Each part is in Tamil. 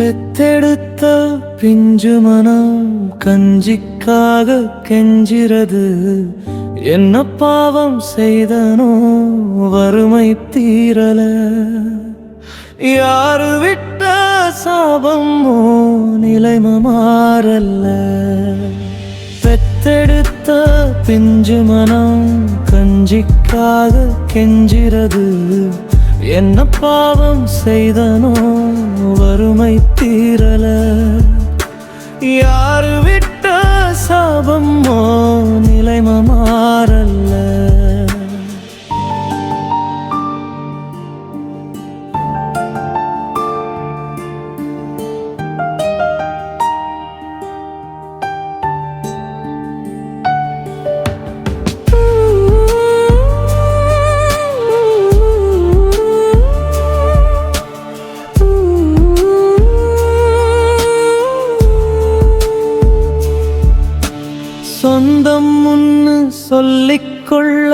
பெத்தெடுத்த பிஞ்சு மனம் கஞ்சிக்காக கெஞ்சிறது. என்ன பாவம் செய்தனோ வறுமை தீரல. யாரு விட்ட சாபமோ நிலைம மாறல்ல பெத்தெடுத்த பிஞ்சு மனம் கஞ்சிக்காக கெஞ்சிறது. என்ன பாவம் செய்தனோ வறுமை தீரலை. சொந்தம் முன்னு சொல்லிக்கொள்ள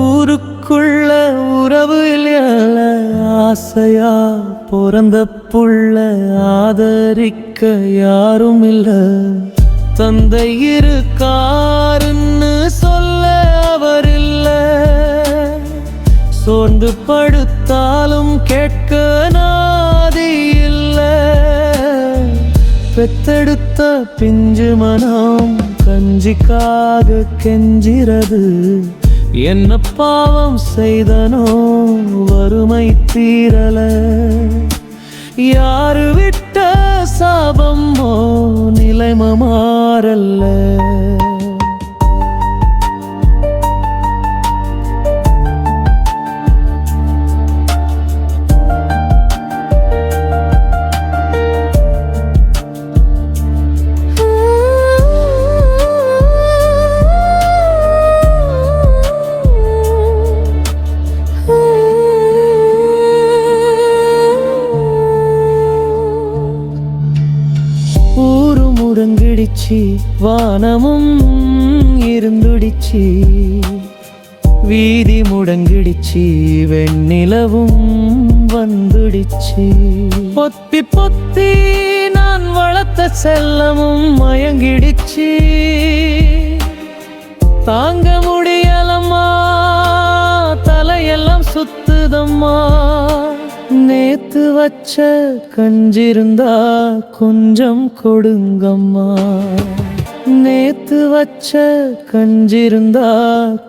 ஊருக்குள்ள உறவு இல்ல ஆசையா பிறந்த புள்ள ஆதரிக்க யாரும் இல்ல தந்தை இருக்காருன்னு சொல்ல அவர் இல்ல சோர்ந்து படுத்தாலும் கேட்க நாதி இல்ல. பெத்தெடுத்த பிஞ்சு மனம் கஞ்சிக்காக கெஞ்சிறது. என்ன பாவம் செய்தனோ வறுமை தீரல. யாரு விட்ட சாபமோ நிலைமமா ஊரு வானமும் இருந்துடிச்சு. வீதி முடங்கிடுச்சு வெண்ணிலவும் வந்துடுச்சு. பொத்தி பொத்தி நான் வளர்த்த செல்லமும் மயங்கிடுச்சு. தாங்க முடியலம்மா தலையெல்லாம் சுத்துதம்மா. நேத்து கஞ்சிருந்தா கொஞ்சம் கொடுங்கம்மா. நேத்து வச்ச கஞ்சிருந்தா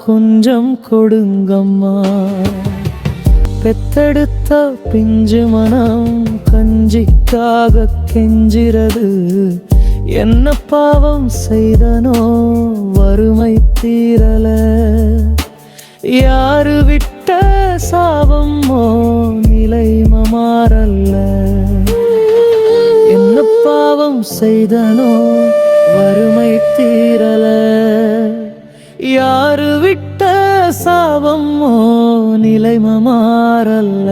கொஞ்சம் கொடுங்கம்மா. பெத்தெடுத்த பிஞ்சு மனம் கஞ்சிக்காக கெஞ்சிறது. என்ன பாவம் செய்தனோ வறுமை தீரல. யாரு விட்ட சாபமோ நிலை மாறல்ல என்ன பாவம் செய்தனோ வறுமை தீரல. யாரு விட்ட சாபமோ நிலைமை மாறல்ல